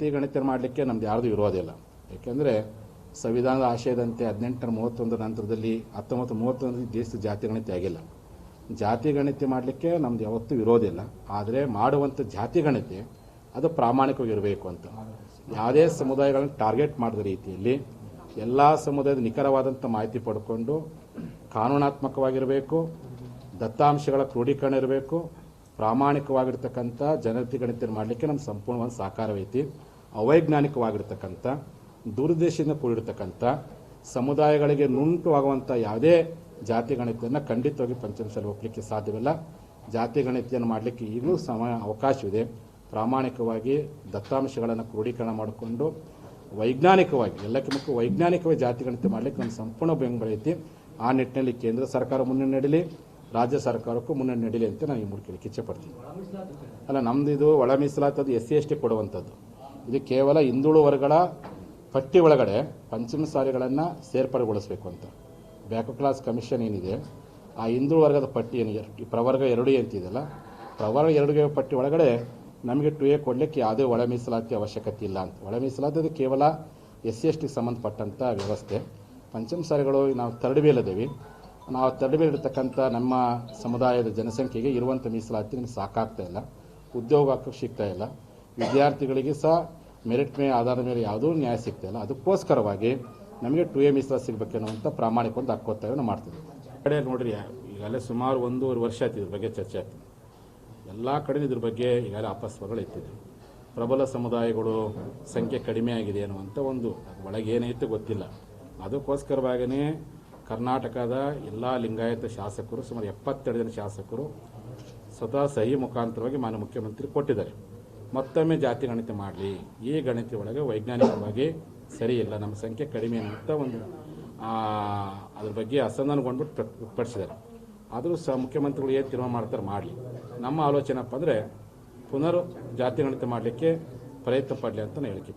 ಜಾತಿ ಗಣಿತ ಮಾಡಲಿಕ್ಕೆ ನಮ್ದು ಯಾರ್ದು ಇರೋದಿಲ್ಲ ಯಾಕೆಂದ್ರೆ ಸಂವಿಧಾನದ ಆಶಯದಂತೆ ಹದಿನೆಂಟರ ಮೂವತ್ತೊಂದರ ನಂತರದಲ್ಲಿ ಹತ್ತೊಂಬತ್ತು ಮೂವತ್ತೊಂದರಲ್ಲಿ ದೇಶದ ಜಾತಿ ಗಣಿತ ಆಗಿಲ್ಲ. ಜಾತಿ ಗಣಿತ ಮಾಡಲಿಕ್ಕೆ ನಮ್ದು ಯಾವತ್ತೂ ಇರೋದಿಲ್ಲ ಆದರೆ ಮಾಡುವಂಥ ಜಾತಿ ಗಣಿತ ಅದು ಪ್ರಾಮಾಣಿಕವಾಗಿರಬೇಕು ಅಂತ. ಯಾವುದೇ ಸಮುದಾಯಗಳನ್ನು ಟಾರ್ಗೆಟ್ ಮಾಡಿದ ರೀತಿಯಲ್ಲಿ ಎಲ್ಲ ಸಮುದಾಯದ ನಿಖರವಾದಂಥ ಮಾಹಿತಿ ಪಡ್ಕೊಂಡು ಕಾನೂನಾತ್ಮಕವಾಗಿರಬೇಕು, ದತ್ತಾಂಶಗಳ ಕ್ರೋಢೀಕರಣ ಇರಬೇಕು ಪ್ರಾಮಾಣಿಕವಾಗಿರ್ತಕ್ಕಂಥ ಜನತಿ ಗಣಿತ ಮಾಡಲಿಕ್ಕೆ ನಮ್ಮ ಸಂಪೂರ್ಣವಾದ ಸಹಕಾರವೈತಿ. ಅವೈಜ್ಞಾನಿಕವಾಗಿರ್ತಕ್ಕಂಥ, ದುರುದ್ದೇಶದಿಂದ ಕೂಡಿರ್ತಕ್ಕಂಥ ಸಮುದಾಯಗಳಿಗೆ ನುಂಟುವಾಗುವಂಥ ಯಾವುದೇ ಜಾತಿ ಗಣಿತವನ್ನು ಖಂಡಿತವಾಗಿ ಪಂಚಮಿಸಲು ಒಪ್ಪಲಿಕ್ಕೆ ಸಾಧ್ಯವಿಲ್ಲ. ಜಾತಿ ಗಣಿತೆಯನ್ನು ಮಾಡಲಿಕ್ಕೆ ಈಗಲೂ ಸಮಯ ಅವಕಾಶವಿದೆ. ಪ್ರಾಮಾಣಿಕವಾಗಿ ದತ್ತಾಂಶಗಳನ್ನು ಕ್ರೋಢೀಕರಣ ಮಾಡಿಕೊಂಡು ವೈಜ್ಞಾನಿಕವಾಗಿ, ಎಲ್ಲಕ್ಕೆ ಮುಖ್ಯ ವೈಜ್ಞಾನಿಕವಾಗಿ ಜಾತಿ ಗಣಿತ ಮಾಡಲಿಕ್ಕೆ ಒಂದು ಸಂಪೂರ್ಣ ಬೆಂಬಲ ಐತಿ. ಆ ನಿಟ್ಟಿನಲ್ಲಿ ಕೇಂದ್ರ ಸರ್ಕಾರ ಮುನ್ನಡೆ ನಡೀಲಿ, ರಾಜ್ಯ ಸರ್ಕಾರಕ್ಕೂ ಮುನ್ನ ನಡೀಲಿ ಅಂತ ನಾನು ಈ ಮೂಲಕ ಇಚ್ಛೆ ಪಡ್ತೀನಿ. ಅಲ್ಲ, ನಮ್ದು ಇದು ಒಳ ಮೀಸಲಾತದ್ದು ಎಸ್ ಸಿ ಎಸ್ ಟಿ ಕೊಡುವಂಥದ್ದು. ಇದು ಕೇವಲ ಹಿಂದುಳು ವರ್ಗಗಳ ಪಟ್ಟಿ ಒಳಗಡೆ ಪಂಚಮ ಸಾರಿಗಳನ್ನು ಸೇರ್ಪಡೆಗೊಳಿಸಬೇಕು ಅಂತ. ಬ್ಯಾಕ್ ಕ್ಲಾಸ್ ಕಮಿಷನ್ ಏನಿದೆ, ಆ ಹಿಂದುಳು ವರ್ಗದ ಪಟ್ಟಿ ಏನು ಈ ಪ್ರವರ್ಗ ಎರಡು ಅಂತಿದೆಯಲ್ಲ, ಪ್ರವರ್ಗ ಎರಡು ಪಟ್ಟಿ ಒಳಗಡೆ ನಮಗೆ ಟು ಎ ಕೊಡಲಿಕ್ಕೆ ಯಾವುದೇ ಒಳ ಮೀಸಲಾತಿ ಅವಶ್ಯಕತೆ ಇಲ್ಲ ಅಂತ. ಒಳ ಮೀಸಲಾತಿ ಅದು ಕೇವಲ ಎಸ್ ಸಿ ಎಸ್ ಟಿಗೆ ಸಂಬಂಧಪಟ್ಟಂಥ ವ್ಯವಸ್ಥೆ. ಪಂಚಮ ಸಾರಿಗಳು ನಾವು ತರ್ಡ್ ಬೇಲದೇವಿ ನಾವು ತರ್ಡ್ ಇರತಕ್ಕಂಥ ನಮ್ಮ ಸಮುದಾಯದ ಜನಸಂಖ್ಯೆಗೆ ಇರುವಂಥ ಮೀಸಲಾತಿ ನಮಗೆ ಸಾಕಾಗ್ತಾ ಇಲ್ಲ. ಉದ್ಯೋಗ ಸಿಗ್ತಾ ಇಲ್ಲ. ವಿದ್ಯಾರ್ಥಿಗಳಿಗೆ ಸಹ ಮೆರಿಟ್ ಮೇ ಆಧಾರದ ಮೇಲೆ ಯಾವುದೂ ನ್ಯಾಯ ಸಿಗ್ತಾಯಿಲ್ಲ ಅದಕ್ಕೋಸ್ಕರವಾಗಿ ನಮಗೆ ಟು ಎ ಮೀಸಲಾತಿ ಸಿಗಬೇಕನ್ನುವಂಥ ಪ್ರಾಮಾಣಿಕ ಒಂದು ಹಕ್ಕೊತ್ತಾಯ ನಾವು ಮಾಡ್ತೀವಿ ಕಡೆ ನೋಡ್ರಿ, ಈಗಾಗಲೇ ಸುಮಾರು ಒಂದೂವರೆ ವರ್ಷ ಆಯ್ತು ಇದ್ರ ಬಗ್ಗೆ ಚರ್ಚೆ ಆಗ್ತದೆ. ಎಲ್ಲ ಕಡೆ ಇದ್ರ ಬಗ್ಗೆ ಈಗಾಗಲೇ ಅಪಸ್ವರಗಳು ಇತ್ತಿದೆ ಪ್ರಬಲ ಸಮುದಾಯಗಳು ಸಂಖ್ಯೆ ಕಡಿಮೆ ಆಗಿದೆ ಅನ್ನುವಂಥ ಒಂದು ಒಳಗೆ ಏನೈತೆ ಗೊತ್ತಿಲ್ಲ. ಅದಕ್ಕೋಸ್ಕರವಾಗಿಯೇ ಕರ್ನಾಟಕದ ಎಲ್ಲ ಲಿಂಗಾಯತ ಶಾಸಕರು, ಸುಮಾರು ಎಪ್ಪತ್ತೆರಡು ಜನ ಶಾಸಕರು ಸ್ವತಃ ಸಹಿ ಮುಖಾಂತರವಾಗಿ ಮಾನ್ಯ ಮುಖ್ಯಮಂತ್ರಿ ಕೊಟ್ಟಿದ್ದಾರೆ. ಮತ್ತೊಮ್ಮೆ ಜಾತಿ ಗಣಿತ ಮಾಡಲಿ. ಈ ಗಣಿತ ಒಳಗೆ ವೈಜ್ಞಾನಿಕವಾಗಿ ಸರಿ ಇಲ್ಲ. ನಮ್ಮ ಸಂಖ್ಯೆ ಕಡಿಮೆ ಅಂತ ಒಂದು ಅದ್ರ ಬಗ್ಗೆ ಅಸಮಾಧಾನಗೊಂಡ್ಬಿಟ್ಟು ಪ್ರ- ವ್ಯಕ್ತಪಡಿಸಿದ್ದಾರೆ ಆದರೂ ಸಹ ಮುಖ್ಯಮಂತ್ರಿಗಳು ಏನು ತೀರ್ಮಾನ ಮಾಡ್ತಾರೆ ಮಾಡಲಿ. ನಮ್ಮ ಆಲೋಚನೆಪ್ಪ ಅಂದರೆ ಪುನರ್ ಜಾತಿ ಗಣಿತ ಮಾಡಲಿಕ್ಕೆ ಪ್ರಯತ್ನ ಪಡಲಿ ಅಂತ ನಾನು ಹೇಳಿಕೆ